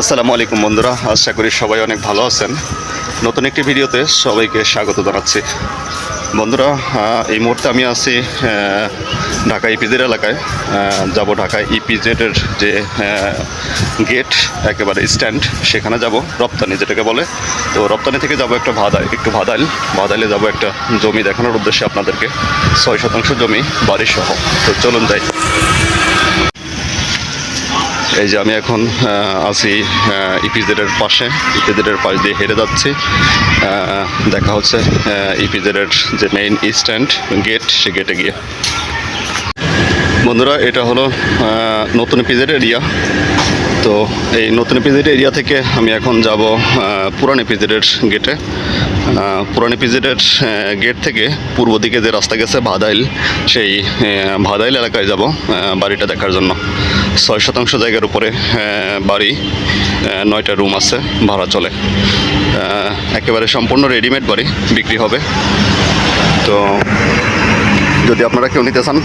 আসসালামু আলাইকুম বন্ধুরা, আশা করি সবাই অনেক ভালো আছেন। নতুন একটি ভিডিওতে সবাইকে স্বাগত জানাচ্ছি। বন্ধুরা এই মুহূর্তে আমি আছি ঢাকা ইপিজেড এলাকায়। যাব ঢাকা ইপিজেডের যে গেট, একেবারে স্ট্যান্ড, সেখানে যাব, রপ্তানি যেটাকে বলে। তো রপ্তানি থেকে যাব একটা ভাদাই একটু ভাদাইল। ভাদাইলে যাব একটা জমি দেখানোর উদ্দেশ্যে আপনাদেরকে। ছয় শতাংশ জমি বাড়ি সহ তো চলুন যাই। এই যে আমি এখন আছি ইপিজেডের পাশে। ইপিজেডের পাশ দিয়ে হেরে যাচ্ছি। দেখা হচ্ছে ইপিজেডের যে মেইন স্ট্যান্ড গেট সে গেটে গিয়ে। বন্ধুরা, এটা হলো নতুন ইপিজেড এরিয়া তো এই নতুন ইপিজেড এরিয়া থেকে আমি এখন যাব পুরান ইপিজেডের গেটে পুরান ইপিজেডের গেট থেকে পূর্ব দিকে যে রাস্তা গেছে ভাদাইল, সেই ভাদাইল এলাকায় যাব বাড়িটা দেখার জন্য। ছয় শতাংশ জায়গার উপরে বাড়ি নয়টা রুম আছে, ভাড়া চলে। একেবারে সম্পূর্ণ রেডিমেড বাড়ি, বিক্রি হবে। তো যদি আপনারা কেউ নিতে চান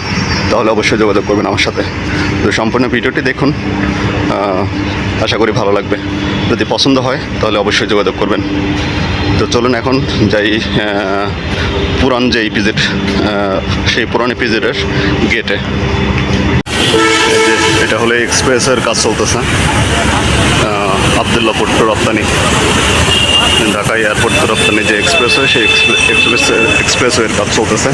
তাহলে অবশ্যই যোগাযোগ করবেন আমার সাথে। তো সম্পূর্ণ ভিডিওটি দেখুন। আশা করি ভালো লাগবে। যদি পছন্দ হয়, তাহলে অবশ্যই যোগাযোগ করবেন। তো চলুন এখন যাই পুরান যে ইপিজেড সেই পুরান ইপিজেডের গেটে এটা হলে এক্সপ্রেসের কাজ চলতেছে। আবদুল্লাপুর টু রপ্তানি। ঢাকা এয়ারপোর্ট রপ্তানি যে এক্সপ্রেস হয় সেই এক্সপ্রেস, এক্সপ্রেসওয়ের কাজ চলতেছে।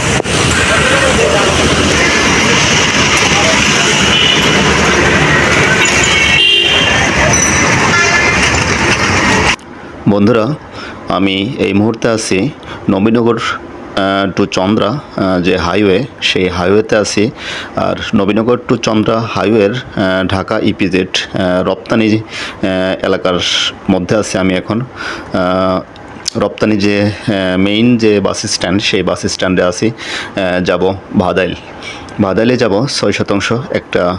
বন্ধুরা, আমি এই মুহূর্তে আছি নবীনগর টু চন্দ্রা যে হাইওয়ে, সেই হাইওয়েতে আছি। আর নবীনগর টু চন্দ্রা হাইওয়ের ঢাকা ইপিজেড রপ্তানি এলাকার মধ্যে আছি আমি এখন। রপ্তানি যে মেইন যে বাস স্ট্যান্ড সেই বাস স্ট্যান্ডে আছি। যাব ভাদাইল। ভাদাইলে যাব ছয় শতাংশ একটা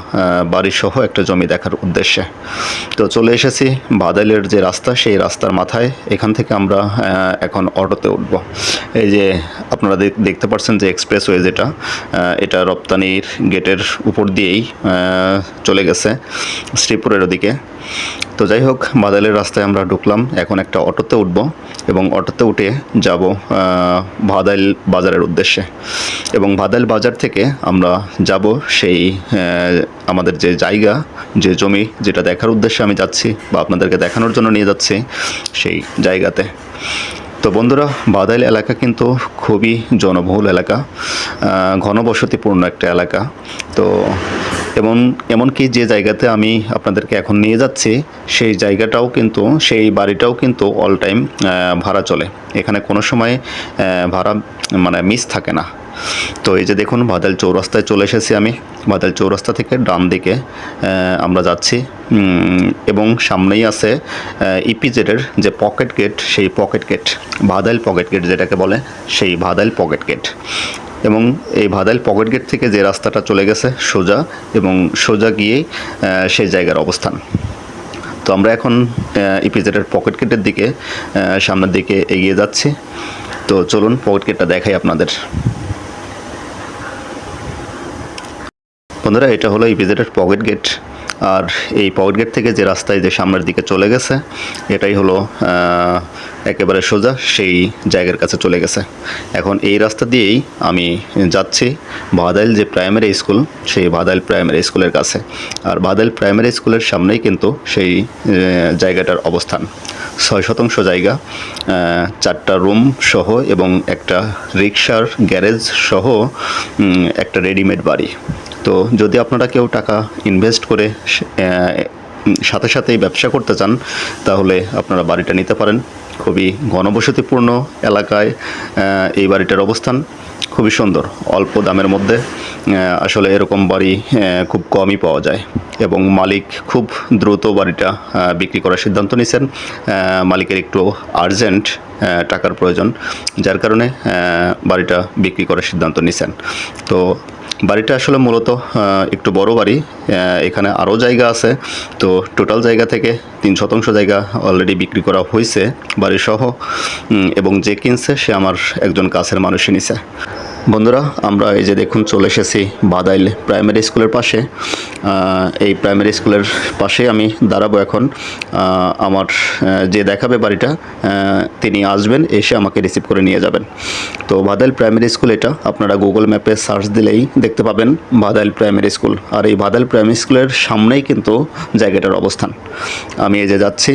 বাড়ি সহ একটা জমি দেখার উদ্দেশ্যে। তো চলে এসেছি বাদালের যে রাস্তা, সেই রাস্তার মাথায়। এখান থেকে আমরা এখন অটোতে উঠব। এই যে আপনারা দেখ- দেখতে পাচ্ছেন যে এক্সপ্রেসওয়ে যেটা এটা রপ্তানির গেটের উপর দিয়েই চলে গেছে শ্রীপুরের ওদিকে। তো যাই হোক, বাদাইলের রাস্তায় আমরা ঢুকলাম। এখন একটা অটোতে উঠব এবং অটোতে উঠে যাব ভাদাইল বাজারের উদ্দেশ্যে। এবং ভাদাইল বাজার থেকে আমরা যাব সেই আমাদের যে জায়গা, যে জমি যেটা দেখার উদ্দেশ্যে আমি যাচ্ছি বা আপনাদেরকে দেখানোর জন্য নিয়ে যাচ্ছি সেই জায়গাতে। তো বন্ধুরা বাদাইল এলাকা কিন্তু খুবই জনবহুল এলাকা ঘনবসতিপূর্ণ একটা এলাকা। তো এবং এমনকি যে জায়গাতে আমি আপনাদেরকে এখন নিয়ে যাচ্ছি, সেই জায়গাটাও কিন্তু, সেই বাড়িটাও কিন্তু অল টাইম ভাড়া চলে। এখানে কোনো সময় ভাড়া মানে মিস থাকে না। তো এই যে দেখুন বাদাল চৌরাস্তায় চলে এসেছি আমি। বাদাল চৌরাস্তা থেকে ডান দিকে আমরা যাচ্ছি। এবং সামনেই আছে ইপিজেডের যে পকেট গেট সেই pocket gate Bhadail pocket gate যেটাকে বলে, সেই ভাদাইল পকেট গেট এবং এই ভাদাইল পকেট গেট থেকে যে রাস্তাটা চলে গেছে সোজা এবং সোজা গিয়েই সেই জায়গার অবস্থান। তো আমরা এখন ইপিজেডের পকেট গেটের দিকে সামনের দিকে এগিয়ে যাচ্ছি। তো চলুন পকেট গেটটা দেখাই আপনাদের। বন্ধুরা, এটা হলো ইপিজেডের পকেট গেট। আর এই পকেট গেট থেকে যে রাস্তায় যে সামনের দিকে চলে গেছে, এটাই হলো একেবারে সোজা সেই জায়গার কাছে চলে গেছে। এখন এই রাস্তা দিয়েই আমি যাচ্ছি বাদাইল যে প্রাইমারি স্কুল সেই বাদাইল প্রাইমারি স্কুলের কাছে। আর বাদাইল প্রাইমারি স্কুলের সামনেই কিন্তু সেই জায়গাটার অবস্থান। ছয় শতাংশ জায়গা চারটা রুম সহ এবং একটা রিক্সার গ্যারেজ সহ একটা রেডিমেড বাড়ি। তো যদি আপনারা কেউ টাকা ইনভেস্ট করে সাথে সাথেই ব্যবসা করতে চান, তাহলে আপনারা বাড়িটা নিতে পারেন। খুবই ঘনবসতিপূর্ণ এলাকায় এই বাড়িটার অবস্থান খুবই সুন্দর। অল্প দামের মধ্যে আসলে এরকম বাড়ি খুব কমই পাওয়া যায়। এবং মালিক খুব দ্রুত বাড়িটা বিক্রি করার সিদ্ধান্ত নিয়েছেন মালিকের একটু আর্জেন্ট টাকার প্রয়োজন, যার কারণে বাড়িটা বিক্রি করার সিদ্ধান্ত নিয়েছেন তো বাড়িটা আসলে মূলত একটু বড় বাড়ি এখানে আরও জায়গা আছে। তো টোটাল জায়গা থেকে তিন শতাংশ জায়গা অলরেডি বিক্রি করা হয়েছে বাড়িসহ এবং যে কিনছে সে আমার একজন কাছের মানুষই নিছে। বন্ধুরা, আমরা এই যে দেখুন চলে এসেছি বাদাইল প্রাইমারি স্কুলের পাশে। এই প্রাইমারি স্কুলের পাশে আমি দাঁড়াবো এখন। আমার যে দেখাবে বাড়িটা তিনি আসবেন, এসে আমাকে রিসিভ করে নিয়ে যাবেন। তো বাদাইল প্রাইমারি স্কুল এটা, আপনারা গুগল ম্যাপে সার্চ দিলেই দেখতে পাবেন বাদাইল প্রাইমারি স্কুল। আর এই বাদাইল প্রাইমারি স্কুলের সামনেই কিন্তু জায়গাটার অবস্থান। আমি এই যে যাচ্ছি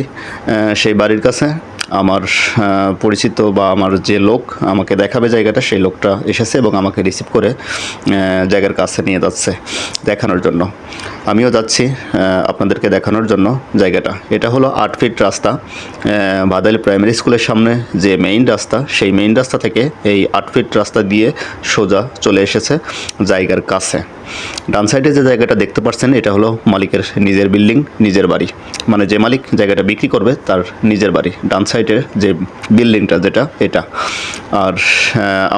সেই বাড়ির কাছে। আমার পরিচিত বা আমার যে লোক আমাকে দেখাবে জায়গাটা সেই লোকটা এসেছে এবং আমাকে রিসিভ করে জায়গার কাছে নিয়ে যাচ্ছে দেখানোর জন্য। আমিও যাচ্ছি আপনাদেরকে দেখানোর জন্য জায়গাটা। এটা হলো আট ফিট রাস্তা আহ, বাদাইল প্রাইমারি স্কুলের সামনে যে মেইন রাস্তা সেই মেইন রাস্তা থেকে এই আট ফিট রাস্তা দিয়ে সোজা চলে এসেছে জায়গার কাছে। ডান সাইডে যে জায়গাটা দেখতে পাচ্ছেন এটা হলো মালিকের নিজের বিল্ডিং নিজের বাড়ি। মানে যে মালিক জায়গাটা বিক্রি করবে তার নিজের বাড়ি। ডান সাইডের যে বিল্ডিংটা যেটা, এটা। আর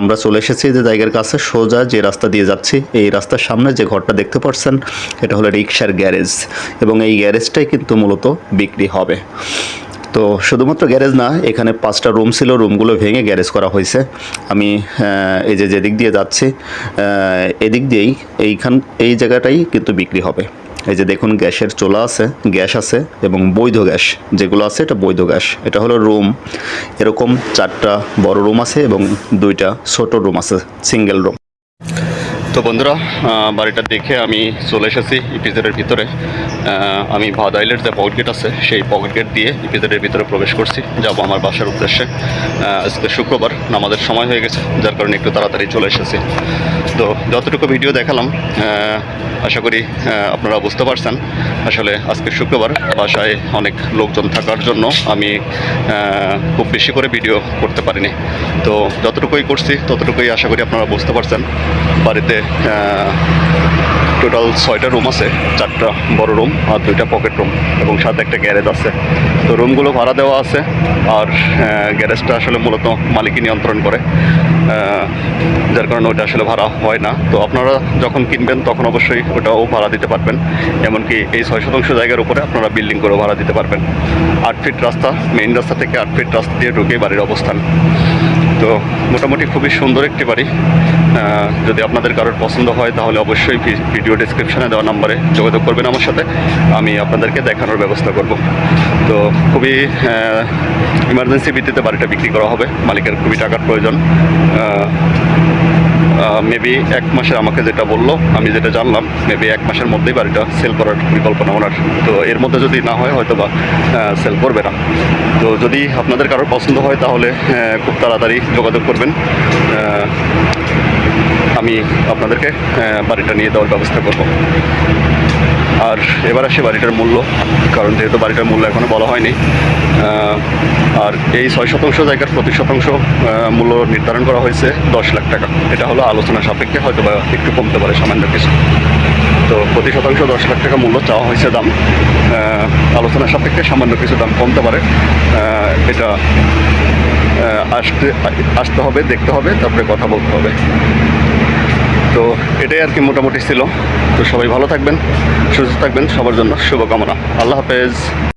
আমরা চলে এসেছি যে জায়গার কাছে, সোজা যে রাস্তা দিয়ে যাচ্ছি, এই রাস্তার সামনে যে ঘরটা দেখতে পাচ্ছেন এটা হলো রিক্সার গ্যারেজ। এবং এই গ্যারেজটাই কিন্তু মূলত বিক্রি হবে। তো শুধুমাত্র গ্যারেজ না, এখানে পাঁচটা রুম ছিল, রুমগুলো ভেঙে গ্যারেজ করা হয়েছে। আমি এই যে যেদিক দিয়ে যাচ্ছি এদিক দিয়েই এইখান, এই জায়গাটাই কিন্তু বিক্রি হবে। এই যে দেখুন গ্যাসের চোলা আছে, গ্যাস আছে এবং বৈধ গ্যাস, যেগুলো আছে এটা বৈধ গ্যাস। এটা হলো রুম। এরকম চারটা বড় রুম আছে এবং দুইটা ছোট রুম আছে, সিঙ্গেল রুম। তো বন্ধুরা বাড়িটা দেখে আমি চলে এসেছি ইপিজেডের ভিতরে। আমি ভাদাইলের যে পকেট গেট আছে, সেই পকেট গেট দিয়ে ইপিজেডের ভিতরে প্রবেশ করছি। যাব আমার বাসার উদ্দেশ্যে। আজকে শুক্রবার, নামাজের সময় হয়ে গেছে, যার কারণে একটু তাড়াতাড়ি চলে এসেছি। তো যতটুকু ভিডিও দেখালাম আশা করি আপনারা বুঝতে পারছেন। আসলে আজকে শুক্রবার বাসায় অনেক লোকজন থাকার জন্য আমি খুব বেশি করে ভিডিও করতে পারিনি। তো যতটুকুই করছি, ততটুকুই আশা করি আপনারা বুঝতে পারছেন। বাড়িতে টোটাল ছয়টা রুম আছে, চারটা বড় রুম আর দুইটা পকেট রুম এবং সাথে একটা গ্যারেজ আছে। তো রুমগুলো ভাড়া দেওয়া আছে আর গ্যারেজটা আসলে মূলত মালিকই নিয়ন্ত্রণ করে। যার কারণে ওটা আসলে ভাড়া হয় না। তো আপনারা যখন কিনবেন তখন অবশ্যই ওটাও ভাড়া দিতে পারবেন। এমনকি এই ছয় শতাংশ জায়গার উপরে আপনারা বিল্ডিং করেও ভাড়া দিতে পারবেন। আট ফিট রাস্তা মেইন রাস্তা থেকে আট ফিট রাস্তা দিয়ে ঢুকে বাড়ির অবস্থান। তো মোটামুটি খুবই সুন্দর একটি বাড়ি। যদি আপনাদের কারোর পছন্দ হয়, তাহলে অবশ্যই ভিডিও ডিসক্রিপশানে দেওয়া নাম্বারে যোগাযোগ করবেন আমার সাথে। আমি আপনাদেরকে দেখানোর ব্যবস্থা করব। তো খুবই ইমার্জেন্সি ভিত্তিতে বাড়িটা বিক্রি করা হবে। মালিকের খুবই টাকার প্রয়োজন। মেবি এক মাসে আমাকে যেটা বলল, আমি যেটা জানলাম মেবি এক মাসের মধ্যেই বাড়িটা সেল করার পরিকল্পনা ওনার। তো এর মধ্যে যদি না হয় হয়তো বা সেল করবে না। তো যদি আপনাদের কারোর পছন্দ হয়, তাহলে খুব তাড়াতাড়ি যোগাযোগ করবেন। আমি আপনাদেরকে বাড়িটা নিয়ে দেওয়ার ব্যবস্থা করব। আর এবার আসে বাড়িটার মূল্য, কারণ যেহেতু বাড়িটার মূল্য এখনও বলা হয়নি আর এই ছয় শতাংশ জায়গার প্রতি শতাংশ মূল্য নির্ধারণ করা হয়েছে দশ লাখ টাকা। এটা হলো আলোচনা সাপেক্ষে, হয়তো বা একটু কমতে পারে সামান্য কিছু। তো প্রতি শতাংশ দশ লাখ টাকা মূল্য চাওয়া হয়েছে দাম আলোচনা সাপেক্ষে সামান্য কিছু দাম কমতে পারে এটা আসতে আসতে হবে, দেখতে হবে, তারপরে কথা বলতে হবে। তো এটাই আর কি মোটামুটি ছিল। তো সবাই ভালো থাকবেন, সুস্থ থাকবেন, সবার জন্য শুভকামনা। আল্লাহ হাফেজ।